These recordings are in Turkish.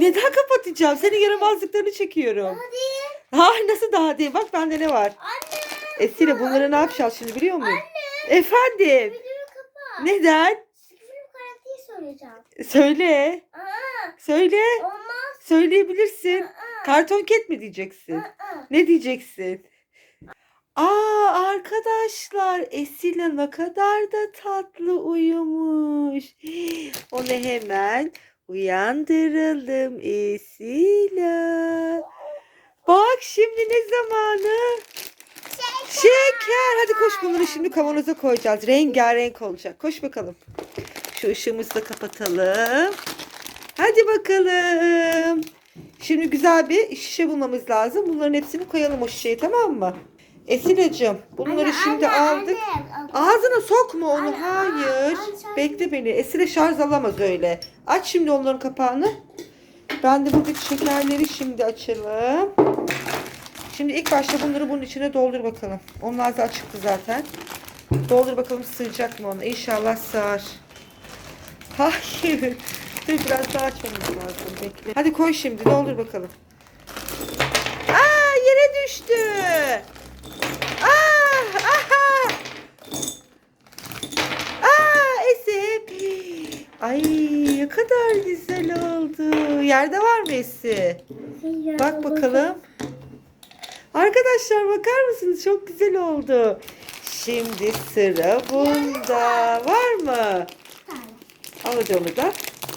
Neden kapatacağım? Senin yaramazlıklarını çekiyorum. Hadi. Ha nasıl daha değil? Bak bende ne var? Anne. Esile bunları ne yapacağız şimdi biliyor musun? Efendim. Videoyu kapat. Neden? Film karakteri söyleyeceğim. Söyle. Aa, Söyle. olmaz. Söyleyebilirsin. Aa, Karton ket mi diyeceksin? aa. Ne diyeceksin? Aa arkadaşlar Esile ne kadar da tatlı uyumuş. Onu hemen uyandıralım Esile. Bak şimdi ne zamanı? Şeker. Hadi koş bunları şimdi kavanoza koyacağız. Rengarenk olacak. Koş bakalım. Şu ışığımızı da kapatalım. Hadi bakalım. Şimdi güzel bir şişe bulmamız lazım. Bunların hepsini koyalım o şişeye tamam mı? Esile'cim bunları Anne, şimdi anne, aldık. anne. Ağzına sokma onu. Anne, Hayır. anne, Bekle beni. Esile şarj alamaz öyle. Aç şimdi onların kapağını. Ben de buradaki şekerleri şimdi açalım. Şimdi ilk başta bunları bunun içine doldur bakalım. Onun ağzı açıktı zaten. Doldur bakalım sığacak mı ona. İnşallah sığar. Hayır. Dur biraz daha açmamız lazım. Bekle. Hadi koy şimdi doldur bakalım. Aa yere düştü. Aa, aha. Aa Esip. Ay ne kadar güzel oldu. Yerde var mı Esi? Bak bakalım. Arkadaşlar bakar mısınız? Çok güzel oldu. Şimdi sıra bunda. Var mı? Al hadi onu da.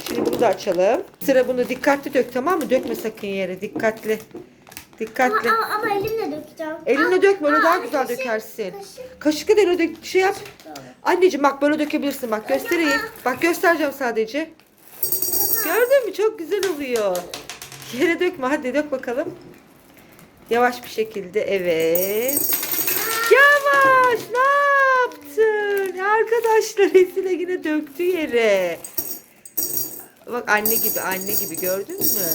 Şimdi bunu da açalım. Sıra bunu dikkatli dök tamam mı? Dökme sakın yere. Dikkatli. Dikkatli. Ama, ama elimle dökeceğim. Elinle dökme Aa, daha güzel kaşık, dökersin. kaşık. Kaşıkla da öyle dök- şey yap. Doğru. Anneciğim bak böyle dökebilirsin bak göstereyim. Bak göstereceğim sadece. Gördün mü çok güzel oluyor. Yere dökme hadi dök bakalım. Yavaş bir şekilde evet. Yavaş ne yaptın? Arkadaşlar Esile yine döktü yere. Bak anne gibi anne gibi gördün mü?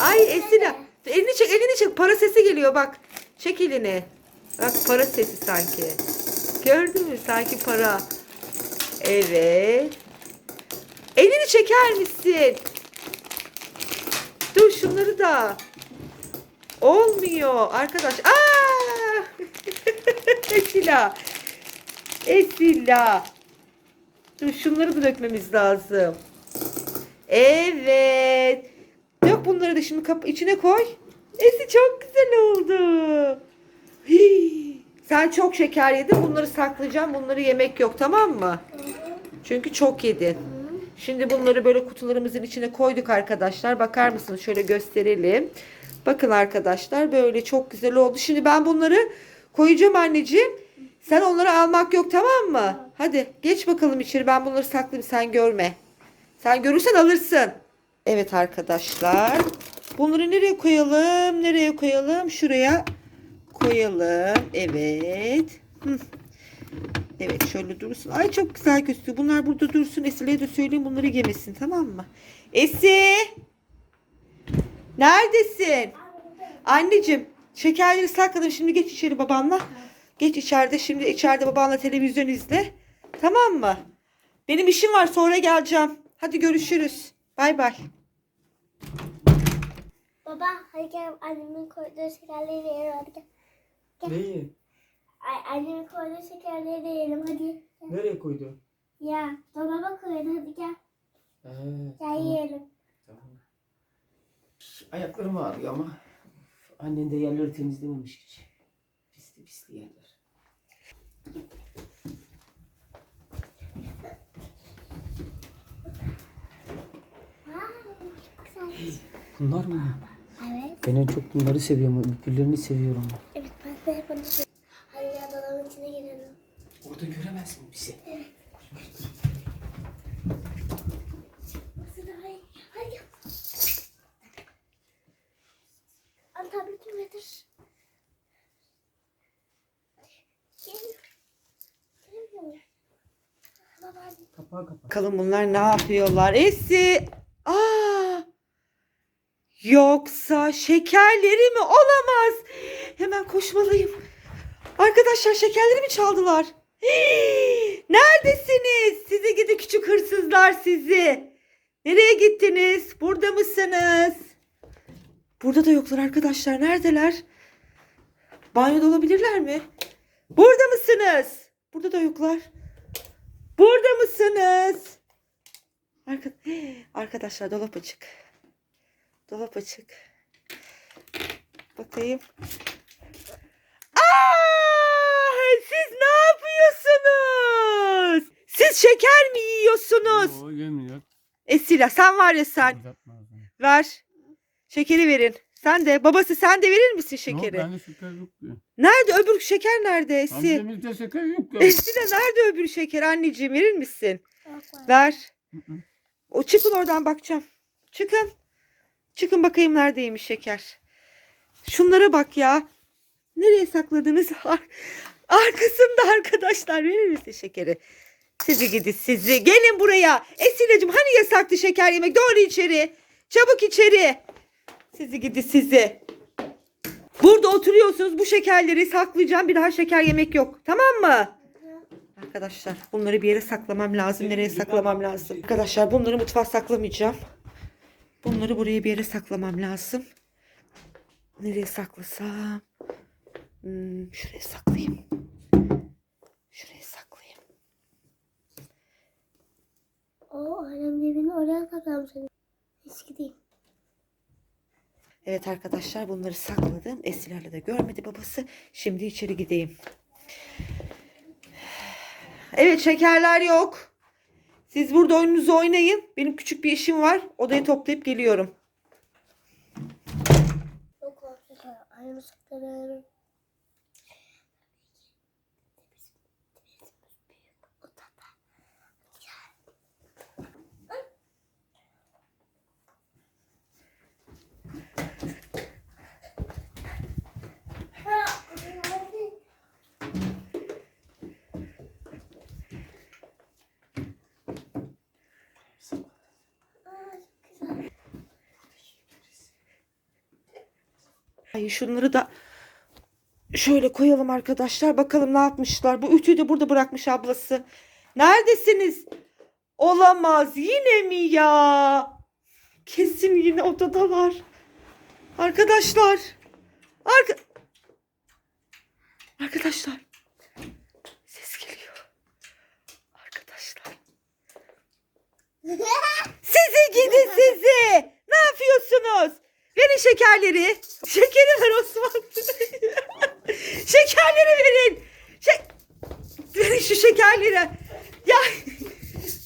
Ay Esile elini çek elini çek para sesi geliyor bak. Çek elini. Bak para sesi sanki. Gördün mü sanki para. Evet. Elini çeker misin? Dur şunları da. Olmuyor arkadaş. Aa! Esila. Esila. Dur şunları da dökmemiz lazım. Evet. Dök bunları da şimdi kapı içine koy. Esi çok güzel oldu. Hii. Sen çok şeker yedin. Bunları saklayacağım. Bunları yemek yok tamam mı? Çünkü çok yedin. Şimdi bunları böyle kutularımızın içine koyduk arkadaşlar. Bakar mısınız? Şöyle gösterelim. Bakın arkadaşlar böyle çok güzel oldu. Şimdi ben bunları koyacağım anneciğim. Sen onları almak yok tamam mı? Hadi geç bakalım içeri. Ben bunları saklayayım sen görme. Sen görürsen alırsın. Evet arkadaşlar. Bunları nereye koyalım? Nereye koyalım? Şuraya koyalım. Evet. Evet şöyle dursun. Ay çok güzel gözüküyor. Bunlar burada dursun. Esile'ye de söyleyeyim bunları yemesin tamam mı? Esi! Neredesin? Anneciğim şekerleri sakladım. Şimdi geç içeri babanla. Geç içeride. Şimdi içeride babanla televizyon izle. Tamam mı? Benim işim var sonra geleceğim. Hadi görüşürüz. Bay bay. Baba hadi gel annemin koyduğu şekerleri hadi gel. Neyi? Ay, annemin koyduğu şekerleri de yiyelim hadi. Nereye koydu? Ya dolaba koyun hadi gel. Ee, Gel tamam, yiyelim. tamam. Ayaklarım ağrıyor ama annen de yerleri temizlememiş hiç. Pisli pisli yerler. Bunlar mı? Evet. Ben en çok bunları seviyorum. Güllerini seviyorum. Evet ben de bunu Hadi ya dolabın içine girelim. Orada göremez mi bizi? Nasıl daha iyi? Hadi gel. Al tabletimi getir. Gel. Gelmiyor. Baba hadi. Kapağı kapat. Bakalım bunlar ne yapıyorlar? Esi. Aa! Yoksa şekerleri mi? Olamaz. Hemen koşmalıyım. Arkadaşlar şekerleri mi çaldılar? Neredesiniz? Sizi gidi küçük hırsızlar sizi. Nereye gittiniz? Burada mısınız? Burada da yoklar arkadaşlar. Neredeler? Banyoda olabilirler mi? Burada mısınız? Burada da yoklar. Burada mısınız? Arka... Arkadaşlar dolap açık. Dolap açık. Bakayım. Aa, siz ne yapıyorsunuz? Siz şeker mi yiyorsunuz? O yemiyor. Esila sen var ya sen. Ver. Şekeri verin. Sen de. Babası sen de verir misin şekeri? Yok bende şeker yok diyor. Nerede öbür şeker nerede Esi? Amcamızda şeker yok ya. Esila nerede öbür şeker anneciğim verir misin? Ver. Hı hı. O çıkın oradan bakacağım. Çıkın. Çıkın bakayım neredeymiş şeker. Şunlara bak ya. Nereye sakladınız? Ar- Arkasında arkadaşlar verir misin şekeri? Sizi gidi sizi. Gelin buraya. Esilacığım hani yasaktı şeker yemek? Doğru içeri. Çabuk içeri. Sizi gidi sizi. Burada oturuyorsunuz. Bu şekerleri saklayacağım. Bir daha şeker yemek yok. Tamam mı? Arkadaşlar bunları bir yere saklamam lazım. Nereye saklamam lazım? Arkadaşlar bunları mutfağa saklamayacağım. Bunları buraya bir yere saklamam lazım. Nereye saklasam? Hmm, şuraya saklayayım. Şuraya saklayayım. O annem evini oraya saklamış. Hiç gideyim. Evet arkadaşlar bunları sakladım. Esilerle de görmedi babası. Şimdi içeri gideyim. Evet şekerler yok. Siz burada oyununuzu oynayın. Benim küçük bir işim var. Odayı toplayıp geliyorum. Yok var. Annemi saklarım. Ay şunları da şöyle koyalım arkadaşlar. Bakalım ne yapmışlar. Bu ütüyü de burada bırakmış ablası. Neredesiniz? Olamaz. Yine mi ya? Kesin yine odadalar. Arkadaşlar. Arka... Arkadaşlar. Ses geliyor. Arkadaşlar. Sizi gidi sizi. Ne yapıyorsunuz? Verin şekerleri. Şekeri ver Osman. şekerleri verin. Şek verin şu şekerleri. Ya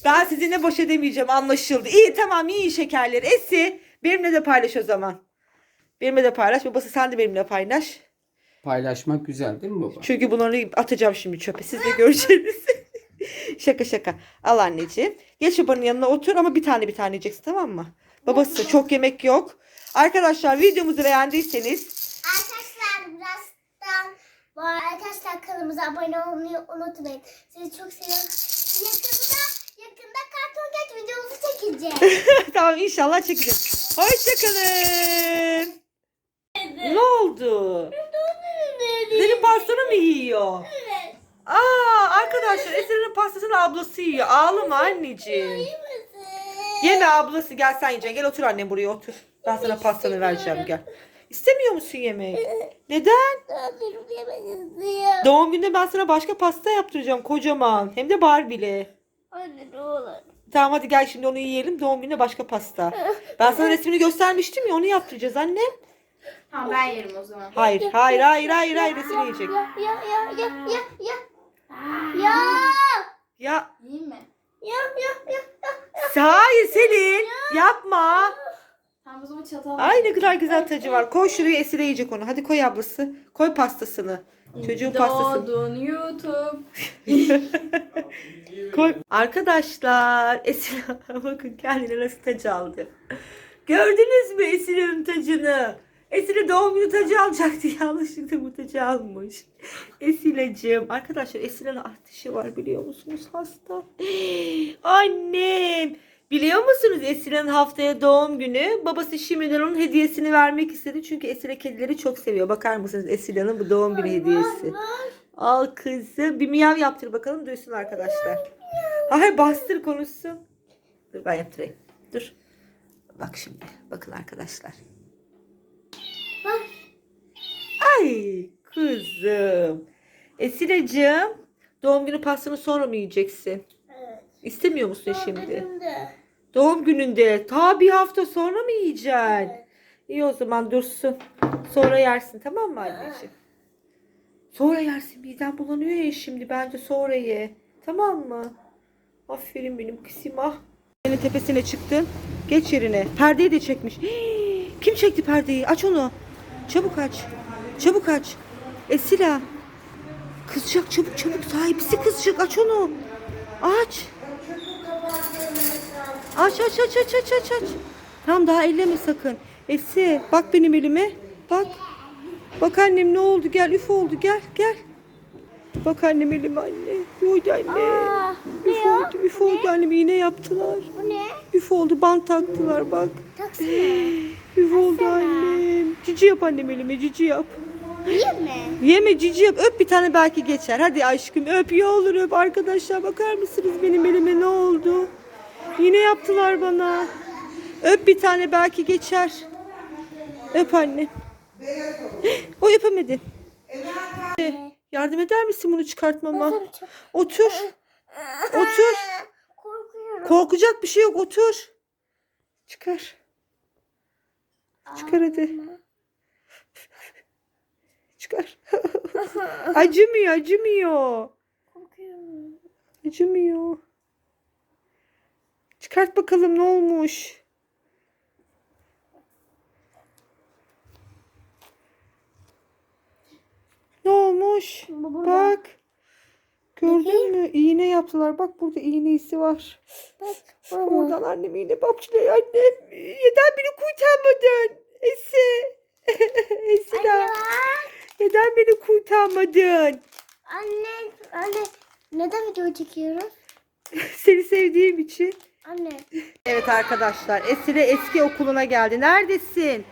ben sizinle boş edemeyeceğim anlaşıldı. İyi tamam iyi şekerleri. Esi benimle de paylaş o zaman. Benimle de paylaş. Babası sen de benimle paylaş. Paylaşmak güzel değil mi baba? Çünkü bunları atacağım şimdi çöpe. Siz de göreceksiniz. şaka şaka. Al anneciğim. Geç babanın yanına otur ama bir tane bir tane yiyeceksin tamam mı? Babası çok yemek yok. Arkadaşlar videomuzu beğendiyseniz Arkadaşlar birazdan bu arkadaşlar kanalımıza abone olmayı unutmayın. Sizi çok seviyorum. Yakında yakında karton ket videomuzu çekeceğiz. tamam inşallah çekeceğiz. Hoşçakalın. Ne oldu? Senin pastanı mı yiyor? Evet. Aa arkadaşlar Eser'in pastasını ablası yiyor. Ağlama anneciğim. Yeme ablası gel sen yiyeceksin. Gel otur annem buraya otur. Ben sana pastanı vereceğim gel. İstemiyor musun yemeği? Neden? Annem yemek istiyor. Doğum gününde ben sana başka pasta yaptıracağım kocaman. Hem de Barbie'li. Anne ne olur. Tamam hadi gel şimdi onu yiyelim. Doğum gününde başka pasta. Ben sana resmini göstermiştim ya onu yaptıracağız annem. Tamam ben yerim o zaman. Hayır hayır hayır hayır hayır resmini yiyecek. Ya ya ya ya ya ya. Ya Ya Yiyeyim mi? ya ya ya. hayır Selin yapma. Tamam o zaman çatal. Ay ne kadar güzel tacı var. Koy şuraya Esile yiyecek onu. Hadi koy ablası. Koy pastasını. Çocuğun pastasını. Doğdun YouTube. Koy. Arkadaşlar Esile bakın kendine nasıl tacı aldı. Gördünüz mü Esile'nin tacını? Esile doğum günü tacı alacaktı. Yanlışlıkla bu tacı almış. Esile'cim. Arkadaşlar Esile'nin ateşi var biliyor musunuz? Hasta. Annem. Biliyor musunuz Esile'nin haftaya doğum günü? Babası şimdiden onun hediyesini vermek istedi. Çünkü Esile kedileri çok seviyor. Bakar mısınız Esile'nin bu doğum günü hediyesi? Al kızım. Bir miyav yaptır bakalım duysun arkadaşlar. Hayır bastır konuşsun. Dur ben yaptırayım. Dur. Bak şimdi. Bakın arkadaşlar. Bak. Ay kızım. Esile'cim doğum günü pastanı sonra mı yiyeceksin? Evet. İstemiyor musun Son şimdi? günümde. Doğum gününde. Ta bir hafta sonra mı yiyeceksin? İyi o zaman dursun. Sonra yersin tamam mı anneciğim? Sonra yersin. Midem bulanıyor ya şimdi. Bence sonra ye. Tamam mı? Aferin benim kızıma. Senin tepesine çıktın. Geç yerine. Perdeyi de çekmiş. Hii, Kim çekti perdeyi? Aç onu. Çabuk aç. Çabuk aç. Esila. Kızacak çabuk çabuk. Sahibisi kızacak. Aç onu. Aç. Aç aç aç aç aç aç aç. Tamam daha elleme sakın. Esi bak benim elime. Bak. Bak annem ne oldu gel üf oldu gel gel. Bak annem elime anne. Ne oldu anne? Aa, ne üf o? oldu üf oldu annem iğne yaptılar. Bu ne? Üf oldu bant taktılar bak. Taksana. Üf oldu annem. Cici yap annem elime cici yap. Mi? Yeme cici yap öp bir tane belki geçer. Hadi aşkım öp ya olur öp arkadaşlar bakar mısınız benim elime ne oldu? Yine yaptılar bana. Öp bir tane belki geçer. Öp anne. O yapamadı. Yardım eder misin bunu çıkartmama? Otur. Otur. Korkuyorum. Korkacak bir şey yok otur. Çıkar. Çıkar hadi. Çıkar. acımıyor acımıyor. Acımıyor. Çıkart bakalım ne olmuş. Ne olmuş? Bu. Bak. Gördün mü? İğne yaptılar. Bak burada iğne izi var. Bak. Oradan annem iğne babçılar annem. Neden beni kurtarmadın? Esi. Anne bak. Neden beni kurtarmadın? Anne. Anne. Neden video çekiyoruz? Seni sevdiğim için. Anne. Evet arkadaşlar Esile eski okuluna geldi. Neredesin?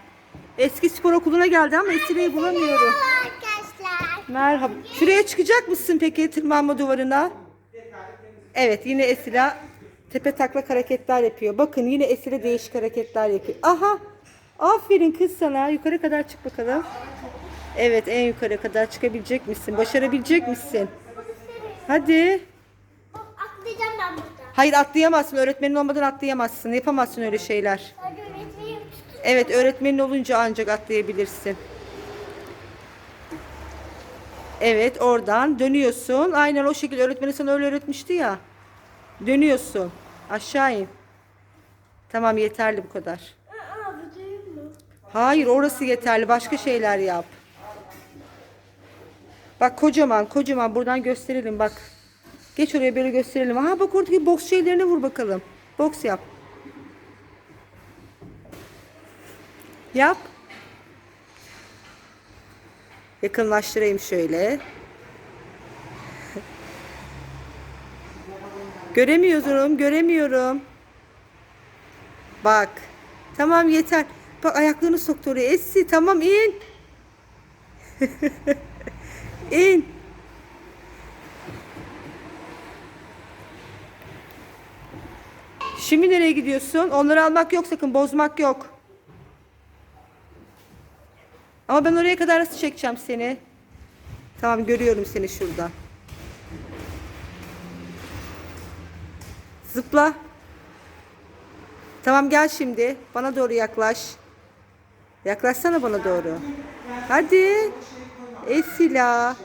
Eski spor okuluna geldi ama Esile'yi bulamıyorum. Arkadaşlar. Merhaba. Şuraya çıkacak mısın peki tırmanma duvarına? Evet yine Esila tepe taklak hareketler yapıyor. Bakın yine Esile değişik hareketler yapıyor. Aha. Aferin kız sana. Yukarı kadar çık bakalım. Evet en yukarı kadar çıkabilecek misin? Başarabilecek misin? Hadi. Bak atlayacağım ben burada. Hayır atlayamazsın. Öğretmenin olmadan atlayamazsın. Yapamazsın öyle şeyler. Evet öğretmenin olunca ancak atlayabilirsin. Evet oradan dönüyorsun. Aynen o şekilde öğretmeni sana öyle öğretmişti ya. Dönüyorsun. Aşağı in. Tamam yeterli bu kadar. Hayır orası yeterli. Başka şeyler yap. Bak kocaman kocaman buradan gösterelim bak. Geç oraya böyle gösterelim. Aha bak oradaki boks şeylerine vur bakalım. Boks yap. Yap. Yakınlaştırayım şöyle. Göremiyorum, göremiyorum. Bak. Tamam yeter. Bak ayaklarını soktu oraya. Essi tamam in. in. Şimdi nereye gidiyorsun? Onları almak yok sakın. Bozmak yok. Ama ben oraya kadar nasıl çekeceğim seni? Tamam görüyorum seni şurada. Zıpla. Tamam gel şimdi. Bana doğru yaklaş. Yaklaşsana bana doğru. Hadi. Esila.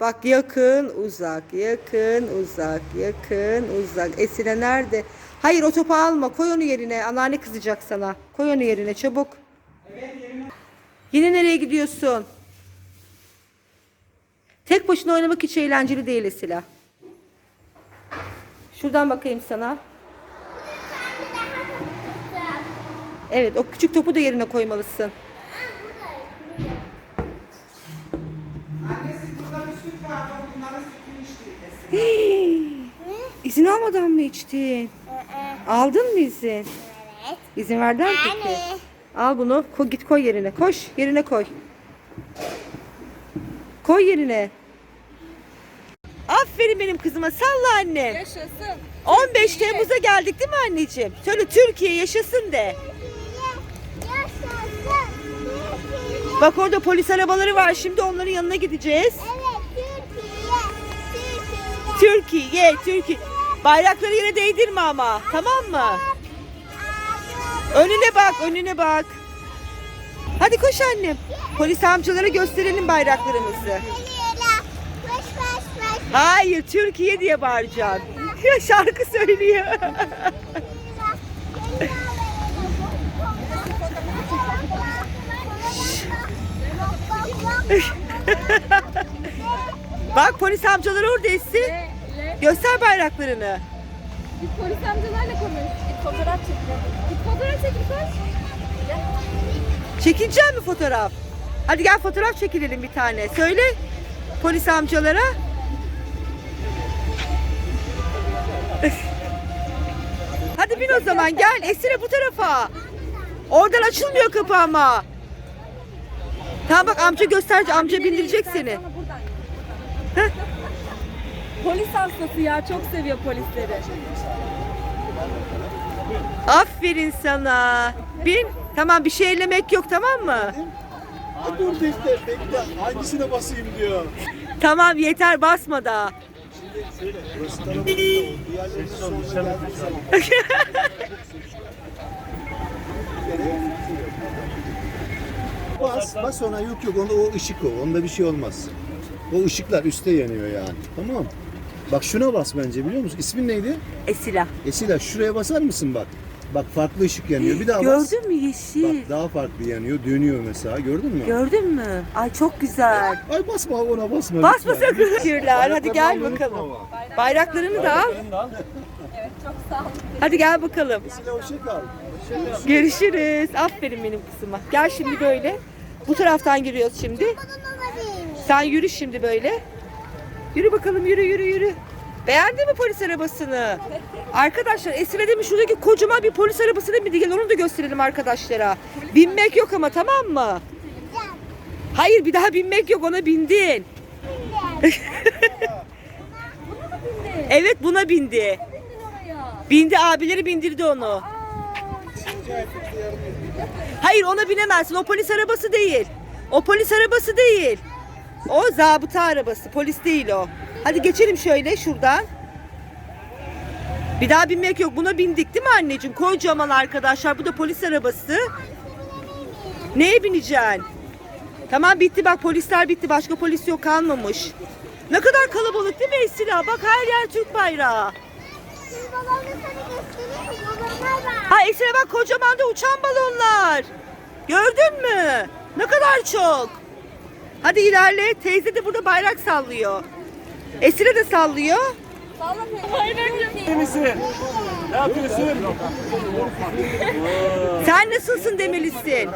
Bak yakın uzak yakın uzak yakın uzak. Esila nerede? Hayır o topu alma. Koy onu yerine. Anneanne kızacak sana. Koy onu yerine çabuk. Yine nereye gidiyorsun? Tek başına oynamak hiç eğlenceli değil Esila. Şuradan bakayım sana. Evet o küçük topu da yerine koymalısın. Hii, İzin almadan mı içtin? Aldın mı izin? Evet. İzin verdiler mi peki? Anne. Al bunu koy, git koy yerine. Koş yerine koy. Koy yerine. Aferin benim kızıma. Salla annem. Yaşasın. 15 Temmuz'a geldik değil mi anneciğim? Söyle Türkiye yaşasın de. Yaşasın. Türkiye. Bak orada polis arabaları var. Şimdi onların yanına gideceğiz. Evet Türkiye. Türkiye. Türkiye, Türkiye. Bayrakları yere değdirme ama. Tamam mı? Önüne bak, önüne bak. Hadi koş annem. Polis amcalara gösterelim bayraklarımızı. Hayır, Türkiye diye bağıracaksın. Şarkı söylüyor. Bak polis amcalar orada Esin. Göster bayraklarını. Git polis amcalarla konuş. Git fotoğraf çekin. Git fotoğraf çekin koş. Çekilecek mi fotoğraf? Hadi gel fotoğraf çekilelim bir tane. Söyle polis amcalara. Hadi bin o zaman gel Esire bu tarafa. Oradan açılmıyor kapı ama. Tamam bak amca gösterce amca bindirecek seni. Polis hastası ya çok seviyor polisleri. Aferin sana. Bin. Tamam bir şey ellemek yok tamam mı? Ha, Dur bekle bekle hangisine basayım diyor. Tamam yeter basma daha. Burası tanımadık da o. Diğerlerinin sonra geldiği zaman. Bas, bas ona yok yok onda o ışık o. Onda bir şey olmaz. O ışıklar üstte yanıyor yani. Tamam. Bak şuna bas bence biliyor musun? İsmin neydi? Esila. Esila şuraya basar mısın bak. Bak farklı ışık yanıyor. Bir daha bas. Gördün mü yeşil? Bak daha farklı yanıyor. Dönüyor mesela. Gördün mü? Gördün mü? Ay çok güzel. Ay basma ona basma. Basma lütfen. sakın. Teşekkürler. Hadi Bayraklarını gel unutma bakalım. ama. Bayraklarını da al. Hadi gel bakalım. Esila hoşça kal. Görüşürüz. Aferin benim kızıma. Gel şimdi böyle. Bu taraftan giriyoruz şimdi. Sen yürü şimdi böyle. Yürü bakalım yürü yürü yürü. Beğendin mi polis arabasını? Arkadaşlar Esile demiş şuradaki kocaman bir polis arabasına bindi. Gel onu da gösterelim arkadaşlara. Binmek yok ama tamam mı? Hayır bir daha binmek yok ona bindin. evet buna bindi. Bindi abileri bindirdi onu. Hayır ona binemezsin. O polis arabası değil. O polis arabası değil. O zabıta arabası. Polis değil o. Hadi geçelim şöyle şuradan. Bir daha binmek yok. Buna bindik değil mi anneciğim? Kocaman arkadaşlar. Bu da polis arabası. Neye bineceksin? Tamam bitti bak polisler bitti. Başka polis yok kalmamış. Ne kadar kalabalık değil mi Esila? Bak her yer Türk bayrağı. Ha Esra bak kocaman da uçan balonlar. Gördün mü? Ne kadar çok. Hadi ilerle. Teyze de burada bayrak sallıyor. Esra de sallıyor. Ne yapıyorsun? Sen nasılsın demelisin.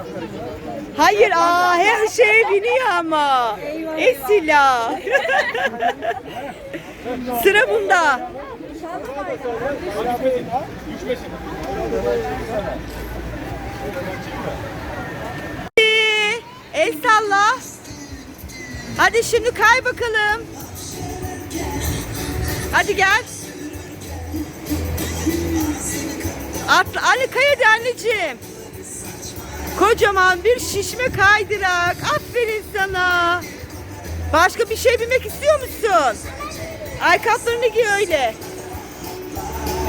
Hayır aa her şeye biniyor ama. Esila. Sıra bunda. El salla. Hadi şimdi kay bakalım. Hadi gel. Atla. Ali kay hadi anneciğim. Kocaman bir şişme kaydırak. Aferin sana. Başka bir şey binmek istiyor musun? Ayakkabılarını giy öyle.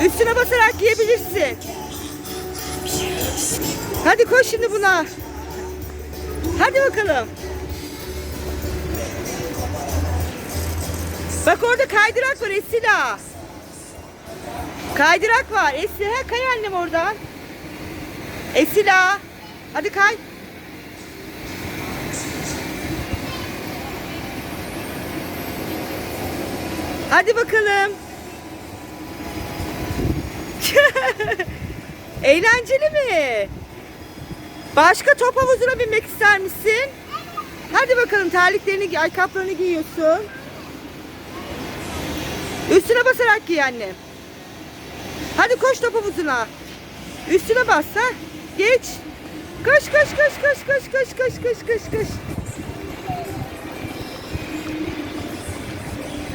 Üstüne basarak giyebilirsin. Hadi koş şimdi buna. Hadi bakalım. Bak orada kaydırak var Esila. Kaydırak var. Esila kay annem oradan. Esila. Hadi kay. Hadi bakalım. Eğlenceli mi? Başka top havuzuna binmek ister misin? Hadi bakalım terliklerini, ayakkabılarını giyiyorsun. Üstüne basarak giy annem. Hadi koş top havuzuna. Üstüne bas ha. Geç. Koş koş koş koş koş koş koş koş koş koş.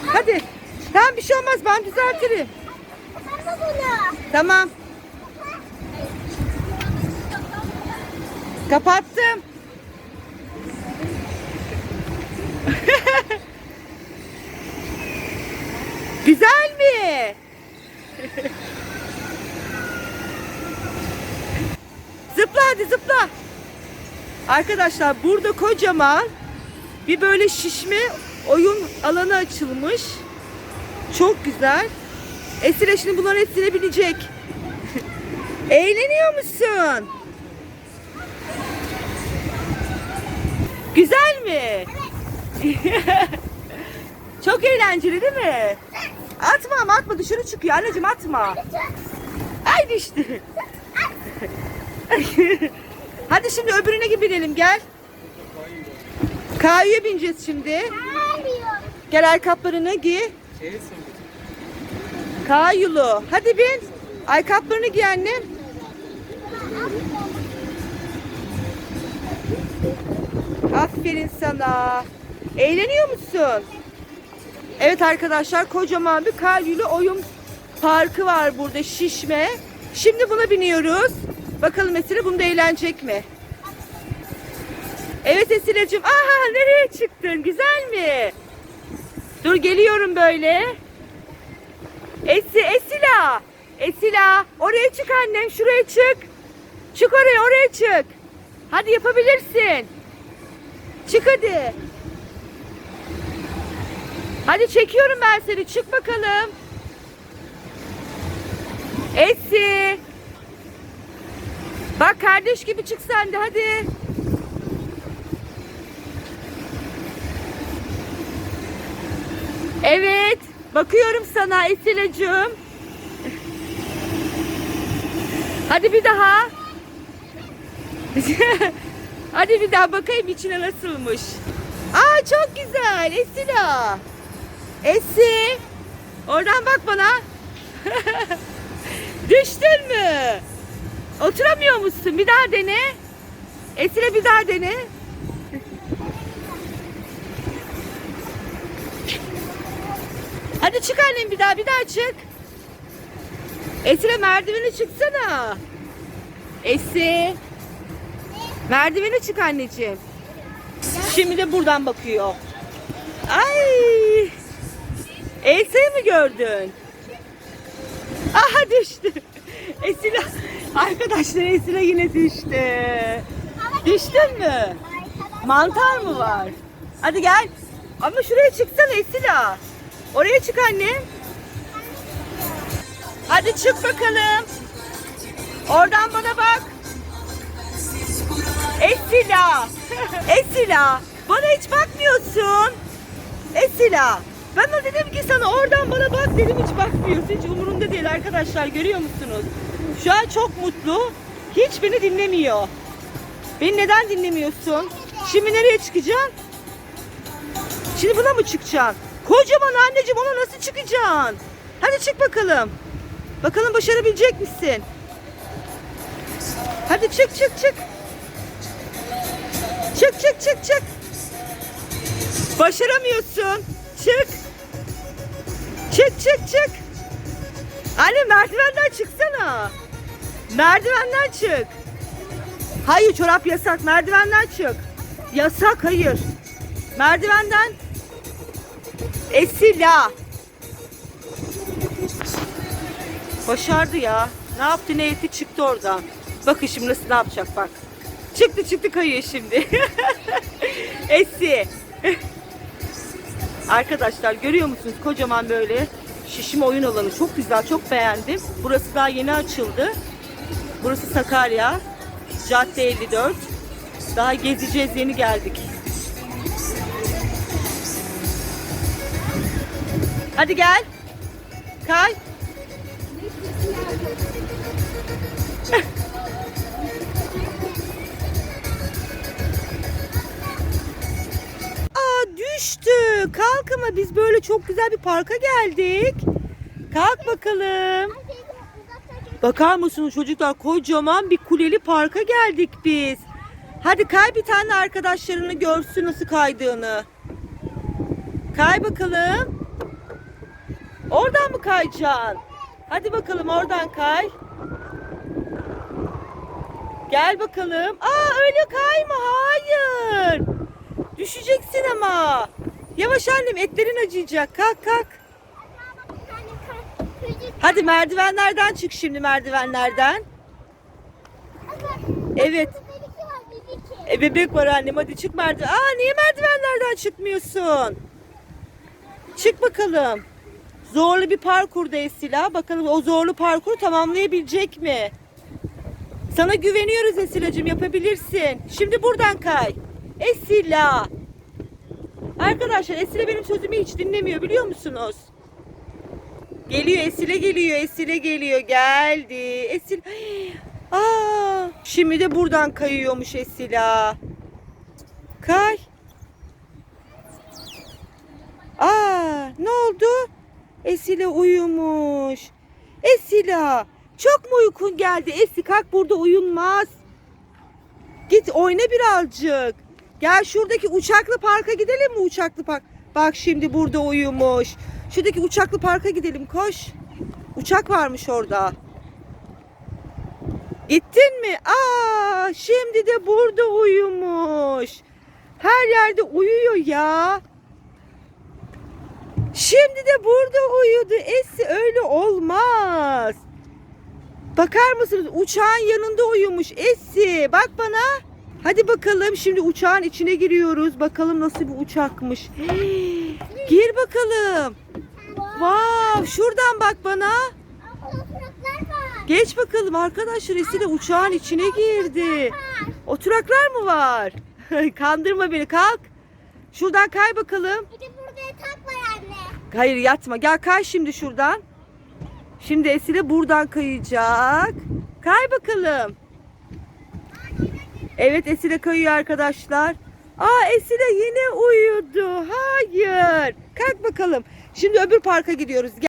Hadi. Tamam bir şey olmaz ben düzeltirim. Tamam. Kapattım. Güzel mi? zıpla hadi zıpla. Arkadaşlar burada kocaman bir böyle şişme oyun alanı açılmış. Çok güzel. Esile şimdi bunların hepsine binecek. Eğleniyor musun? Güzel mi? Çok eğlenceli değil mi? Atma ama atma dışarı çıkıyor anneciğim atma. Ay düştü. Hadi şimdi öbürüne gibi binelim gel. Kayu'ya bineceğiz şimdi. Gel ayakkabılarını giy. Kayulu. Hadi bin. Ayakkabılarını giy annem. Aferin sana. Eğleniyor musun? Evet arkadaşlar kocaman bir Kalyulu oyun parkı var burada şişme. Şimdi buna biniyoruz. Bakalım Esile bunda eğlenecek mi? Evet Esile'cim. Aha nereye çıktın? Güzel mi? Dur geliyorum böyle. Esi, Esila. Esila. Oraya çık annem. Şuraya çık. Çık oraya, oraya çık. Hadi yapabilirsin. Çık hadi. Hadi çekiyorum ben seni. Çık bakalım. Esi. Bak kardeş gibi çık sen de hadi. Evet. Bakıyorum sana Esile'cim. Hadi bir daha. Hadi bir daha bakayım içine nasılmış. Aa çok güzel Esila. Esi. Oradan bak bana. Düştün mü? Oturamıyor musun? Bir daha dene. Esile bir daha dene. Hadi çık annem bir daha bir daha çık. Esile merdiveni çıksana. Esi. Merdiveni çık anneciğim. Şimdi de buradan bakıyor. Ay. Elsa'yı mı gördün? Aha düştü. Esila. Arkadaşlar Esila yine düştü. Düştün mü? Mantar mı var? Hadi gel. Ama şuraya çıksana Esila. Oraya çık annem. Hadi çık bakalım. Oradan bana bak. Esila. Esila. Bana hiç bakmıyorsun. Esila. Ben de dedim ki sana oradan bana bak dedim hiç bakmıyorsun. Hiç umurunda değil arkadaşlar görüyor musunuz? Şu an çok mutlu. Hiç beni dinlemiyor. Beni neden dinlemiyorsun? Şimdi nereye çıkacaksın? Şimdi buna mı çıkacaksın? Kocaman anneciğim ona nasıl çıkacaksın? Hadi çık bakalım. Bakalım başarabilecek misin? Hadi çık çık çık. Çık çık çık çık. Başaramıyorsun. Çık. Çık çık çık. Anne merdivenden çıksana. Merdivenden çık. Hayır çorap yasak. Merdivenden çık. Yasak hayır. Merdivenden. Esila. Başardı ya. Ne yaptı ne etti çıktı oradan. Bakın şimdi nasıl ne yapacak bak. Çıktı çıktı kayıyor şimdi. Esi. Arkadaşlar görüyor musunuz kocaman böyle şişme oyun alanı çok güzel çok beğendim. Burası daha yeni açıldı. Burası Sakarya. Cadde 54. Daha gezeceğiz yeni geldik. Hadi gel. Kay. Düştü. Kalk ama biz böyle çok güzel bir parka geldik. Kalk bakalım. Bakar mısınız çocuklar kocaman bir kuleli parka geldik biz. Hadi kay bir tane arkadaşlarını görsün nasıl kaydığını. Kay bakalım. Oradan mı kayacaksın? Hadi bakalım oradan kay. Gel bakalım. Aa öyle kayma. Hayır. Düşeceksin ama. Yavaş annem etlerin acıyacak. Kalk kalk. Hadi merdivenlerden çık şimdi merdivenlerden. Evet. E bebek var annem hadi çık merdiven. Aa niye merdivenlerden çıkmıyorsun? Çık bakalım. Zorlu bir parkurda Esila. Bakalım o zorlu parkuru tamamlayabilecek mi? Sana güveniyoruz Esilacığım yapabilirsin. Şimdi buradan kay. Esila. Arkadaşlar Esile benim sözümü hiç dinlemiyor biliyor musunuz? Geliyor Esile geliyor Esile geliyor geldi. Esil. Aa, şimdi de buradan kayıyormuş Esila. Kay. Aa, ne oldu? Esile uyumuş. Esila, çok mu uykun geldi? Esi kalk burada uyunmaz. Git oyna birazcık. Gel şuradaki uçaklı parka gidelim mi uçaklı park? Bak şimdi burada uyumuş. Şuradaki uçaklı parka gidelim koş. Uçak varmış orada. Gittin mi? Aa, şimdi de burada uyumuş. Her yerde uyuyor ya. Şimdi de burada uyudu. Esi öyle olmaz. Bakar mısınız? Uçağın yanında uyumuş. Esi bak bana. Hadi bakalım şimdi uçağın içine giriyoruz. Bakalım nasıl bir uçakmış. Gir bakalım. Wow, şuradan bak bana. Geç bakalım arkadaşlar Esi de uçağın içine girdi. Oturaklar mı var? Kandırma beni kalk. Şuradan kay bakalım. Bir de burada yatak var anne. Hayır yatma. Gel kay şimdi şuradan. Şimdi Esile buradan kayacak. Kay bakalım. Evet Esile kayıyor arkadaşlar. Aa Esile yine uyudu. Hayır. Kalk bakalım. Şimdi öbür parka gidiyoruz. Gel.